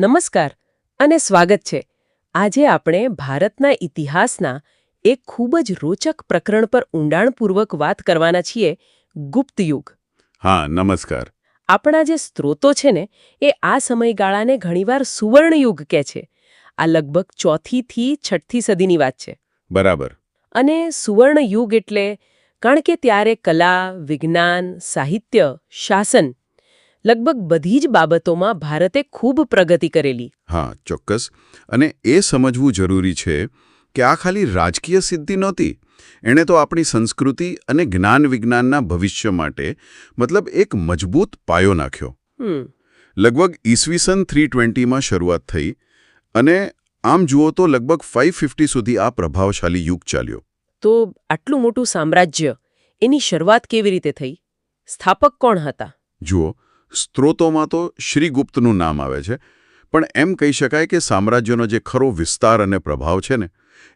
નમસ્કાર અને સ્વાગત છે. આજે આપણે ભારતના ઇતિહાસના એક ખૂબ જ રોચક પ્રકરણ પર ઊંડાણપૂર્વક વાત કરવાના છીએ ગુપ્ત યુગ હા નમસ્કાર. આપણા જે સ્ત્રોતો છે ને એ આ સમયગાળાને ઘણીવાર સુવર્ણયુગ કહે છે. આ લગભગ ચોથીથી છઠ્ઠી સદીની વાત છે. બરાબર. અને સુવર્ણયુગ એટલે કારણ કે ત્યારે કલા વિજ્ઞાન સાહિત્ય શાસન લગભગ બધી જ બાબતોમાં ભારતે ખૂબ પ્રગતિ કરેલી. હા ચોક્કસ. અને એ સમજવું જરૂરી છે કે આ ખાલી રાજકીય સિદ્ધિ નહોતી. એણે તો આપણી સંસ્કૃતિ અને જ્ઞાન વિજ્ઞાનના ભવિષ્ય માટે મતલબ એક મજબૂત પાયો નાખ્યો. લગભગ ઈસવીસન થ્રી ટ્વેન્ટીમાં શરૂઆત થઈ અને આમ જુઓ તો લગભગ ફાઇવ ફિફ્ટી સુધી આ પ્રભાવશાળી યુગ ચાલ્યો. તો આટલું મોટું સામ્રાજ્ય એની શરૂઆત કેવી રીતે થઈ? સ્થાપક કોણ હતા? જુઓ સ્ત્રોતોમાં તો શ્રીગુપ્તનું નામ આવે છે પણ એમ કહી શકાય કે સામ્રાજ્યનો જે ખરો વિસ્તાર અને પ્રભાવ છે ને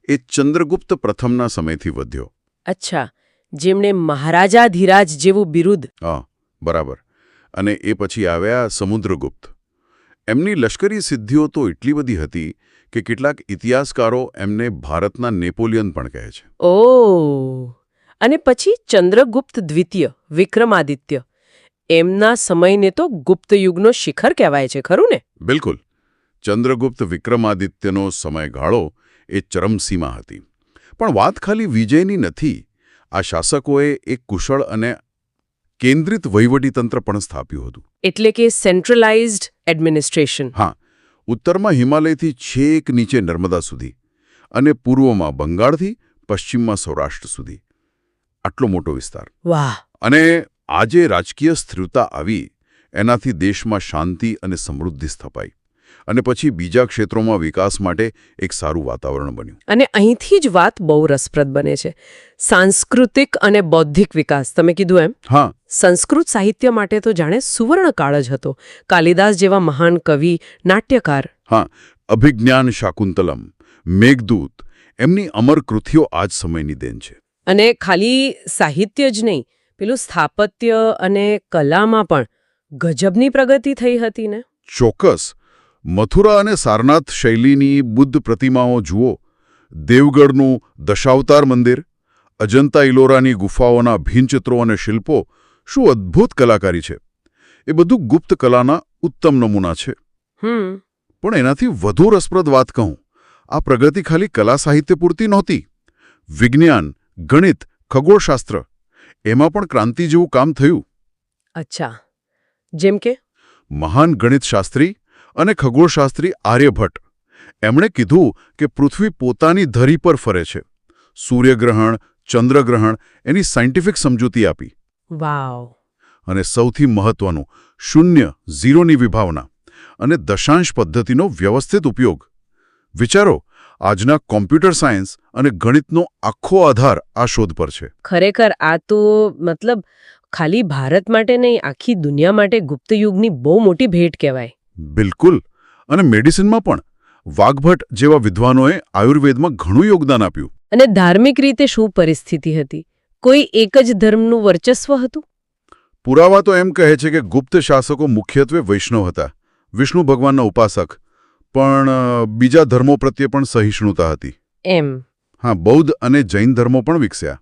એ ચંદ્રગુપ્ત પ્રથમના સમયથી વધ્યો. અચ્છા જેમણે મહારાજા ધીરાજ જેવું બિરુદ હા બરાબર. અને એ પછી આવ્યા સમુદ્રગુપ્ત. એમની લશ્કરી સિદ્ધિઓ તો એટલી બધી હતી કે કેટલાક ઇતિહાસકારો એમને ભારતના નેપોલિયન પણ કહે છે. ઓ અને પછી ચંદ્રગુપ્ત દ્વિતીય વિક્રમાદિત્ય. એમના સમયને તો ગુપ્ત યુગનો શિખર કહેવાય છે ખરું ને? બિલકુલ. ચંદ્રગુપ્ત વિક્રમાદિત્યનો સમયગાળો એ ચરમસીમા હતી. પણ વાત ખાલી વિજયની નથી. આ શાસકોએ એક કુશળ અને કેન્દ્રિત વહીવટીતંત્ર પણ સ્થાપ્યું હતું. એટલે કે સેન્ટ્રલાઇઝ્ડ એડમિનિસ્ટ્રેશન. હા. ઉત્તરમાં હિમાલયથી છેક નીચે નર્મદા સુધી અને પૂર્વમાં બંગાળથી પશ્ચિમમાં સૌરાષ્ટ્ર સુધી. આટલો મોટો વિસ્તાર. વાહ. અને આજે રાજકીય સ્થિરતા આવી એનાથી દેશમાં શાંતિ અને સમૃદ્ધિ સ્થપાઈ અને પછી બીજા ક્ષેત્રોમાં વિકાસ માટે એક સારું વાતાવરણ બન્યું. અને અહીંથી જ વાત બહુ રસપ્રદ બને છે. સાંસ્કૃતિક અને બૌદ્ધિક વિકાસ તમે કીધું એમ? હા. સંસ્કૃત સાહિત્ય માટે તો જાણે સુવર્ણકાળ જ હતો. કાલિદાસ જેવા મહાન કવિ નાટ્યકાર. હા અભિજ્ઞાન શાકુંતલમ મેઘદૂત એમની અમર કૃતિઓ આજ સમયની દેન છે. અને ખાલી સાહિત્ય જ નહીં પેલું સ્થાપત્ય અને કલામાં પણ ગજબની પ્રગતિ થઈ હતી ને? ચોક્કસ. મથુરા અને સારનાથ શૈલીની બુદ્ધ પ્રતિમાઓ જુઓ. દેવગઢનું દશાવતાર મંદિર અજંતા ઇલોરાની ગુફાઓના ભીનચિત્રો અને શિલ્પો શું અદ્ભુત કલાકારી છે. એ બધું ગુપ્ત કલાના ઉત્તમ નમૂના છે. પણ એનાથી વધુ રસપ્રદ વાત કહું. આ પ્રગતિ ખાલી કલા સાહિત્ય પૂરતી નહોતી. વિજ્ઞાન ગણિત ખગોળશાસ્ત્ર એમાં પણ ક્રાંતિ જેવું કામ થયું. અચ્છા. જેમ કે? મહાન ગણિતશાસ્ત્રી અને ખગોળશાસ્ત્રી આર્યભટ્ટ. એમણે કીધું કે પૃથ્વી પોતાની ધરી પર ફરે છે. સૂર્યગ્રહણ ચંદ્રગ્રહણ એની સાયન્ટિફિક સમજૂતી આપી. વાવ. અને સૌથી મહત્વનું શૂન્ય ઝીરોની વિભાવના અને દશાંશ પદ્ધતિનો વ્યવસ્થિત ઉપયોગ. વિચારો આજના કોમ્પ્યુટર સાયન્સ અને ગણિતનો આખો આધાર આ શોધ પર છે. ખરેખર આ તો મતલબ ખાલી ભારત માટે નહીં આખી દુનિયા માટે ગુપ્ત યુગની બહુ મોટી ભેટ કહેવાય. બિલકુલ. અને મેડિસિનમાં પણ. વાઘભટ્ટ જેવા વિદ્વાનોએ આયુર્વેદમાં ઘણું યોગદાન આપ્યું. અને ધાર્મિક રીતે શું પરિસ્થિતિ હતી? કોઈ એક જ ધર્મનું વર્ચસ્વ હતું? પુરાવા તો એમ કહે છે કે ગુપ્ત શાસકો મુખ્યત્વે વૈષ્ણવ હતા. વિષ્ણુ ભગવાનના ઉપાસક પણ બીજા ધર્મો પ્રત્યે પણ સહિષ્ણુતા હતી. એમ. હા બૌદ્ધ અને જૈન ધર્મો પણ વિકસ્યા.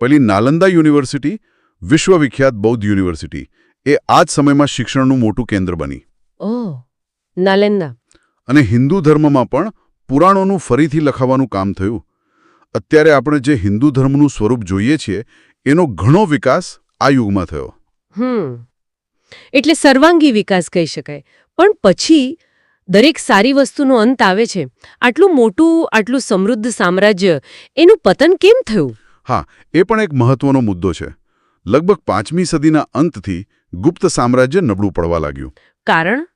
પેલી નાલંદા યુનિવર્સિટી વિશ્વવિખ્યાત બૌદ્ધ યુનિવર્સિટી. એ આ જ સમયમાં શિક્ષણનું મોટું કેન્દ્ર બની. ઓહ નાલેન્દા અને હિન્દુ ધર્મમાં પણ પુરાણોનું ફરીથી લખાવાનું કામ થયું. અત્યારે આપણે જે હિન્દુ ધર્મનું સ્વરૂપ જોઈએ છીએ એનો ઘણો વિકાસ આ યુગમાં થયો. હમ. એટલે સર્વાંગી વિકાસ કહી શકાય. પણ પછી દરેક સારી વસ્તુનો અંત આવે છે. આટલું મોટું આટલું સમૃદ્ધ સામ્રાજ્ય એનું પતન કેમ થયું? હા એ પણ એક મહત્વનો મુદ્દો છે. લગભગ પાંચમી સદીના અંતથી ગુપ્ત સામ્રાજ્ય નબળું પડવા લાગ્યું. કારણ?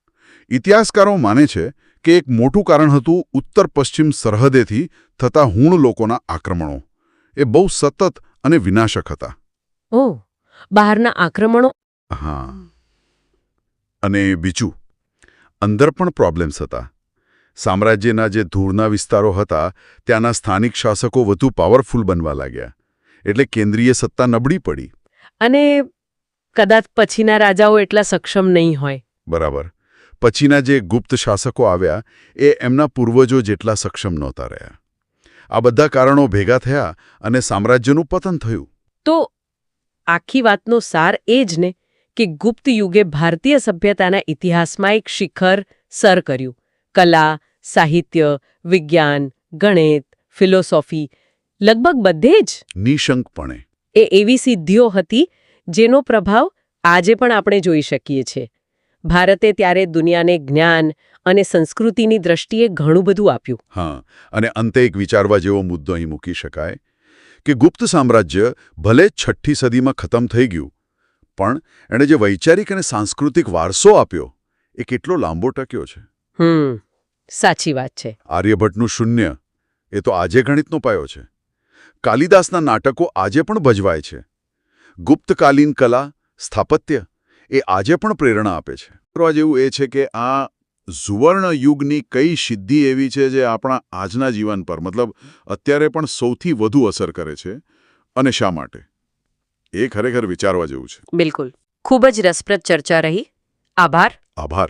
ઇતિહાસકારો માને છે કે એક મોટું કારણ હતું ઉત્તર પશ્ચિમ સરહદેથી થતા હુણ લોકોના આક્રમણો. એ બહુ સતત અને વિનાશક હતા. ઓહ બહારના આક્રમણો? હા. અને બીજું અંદર પણ પ્રોબ્લેમ્સ હતા. સામ્રાજ્યના જે ધૂળના વિસ્તારો હતા ત્યાંના સ્થાનિક શાસકો વધુ પાવરફુલ બનવા લાગ્યા. એટલે કેન્દ્રીય સત્તા નબળી પડી. અને કદાચ પછીના રાજાઓ એટલા સક્ષમ નહીં હોય. બરાબર. પછીના જે ગુપ્ત શાસકો આવ્યા એ એમના પૂર્વજો જેટલા સક્ષમ નહોતા રહ્યા. આ બધા કારણો ભેગા થયા અને સામ્રાજ્યનું પતન થયું. તો આખી વાતનો સાર એ જ ને. કે ગુપ્ત યુગે ભારતીય સભ્યતાના ઇતિહાસમાં એક શિખર સર કર્યું. કલા સાહિત્ય વિજ્ઞાન ગણિત ફિલોસોફી લગભગ બધે જ નિશંકપણે. એ એવી સિદ્ધિઓ હતી જેનો પ્રભાવ આજે પણ આપણે જોઈ શકીએ છીએ. ભારતે ત્યારે દુનિયાને જ્ઞાન અને સંસ્કૃતિની દ્રષ્ટિએ ઘણું બધું આપ્યું. હા અને અંતે એક વિચારવા જેવો મુદ્દો અહીં મૂકી શકાય કે ગુપ્ત સામ્રાજ્ય ભલે છઠ્ઠી સદીમાં ખતમ થઈ ગયું પણ એણે જે વૈચારિક અને સાંસ્કૃતિક વારસો આપ્યો એ કેટલો લાંબો ટક્યો છે. હમ સાચી વાત છે. આર્યભટ્ટનું શૂન્ય એ તો આજે ગણિતનો પાયો છે. કાલિદાસના નાટકો આજે પણ ભજવાય છે. ગુપ્તકાલીન કલા સ્થાપત્ય એ આજે પણ પ્રેરણા આપે છે. જેવું એ છે કે આ સુવર્ણ યુગની કઈ સિદ્ધિ એવી છે જે આપણા આજના જીવન પર મતલબ અત્યારે પણ સૌથી વધુ અસર કરે છે અને શા માટે? એ ખરેખર વિચારવા જેવું છે. બિલકુલ. ખૂબ જ રસપ્રદ ચર્ચા રહી. આભાર. આભાર.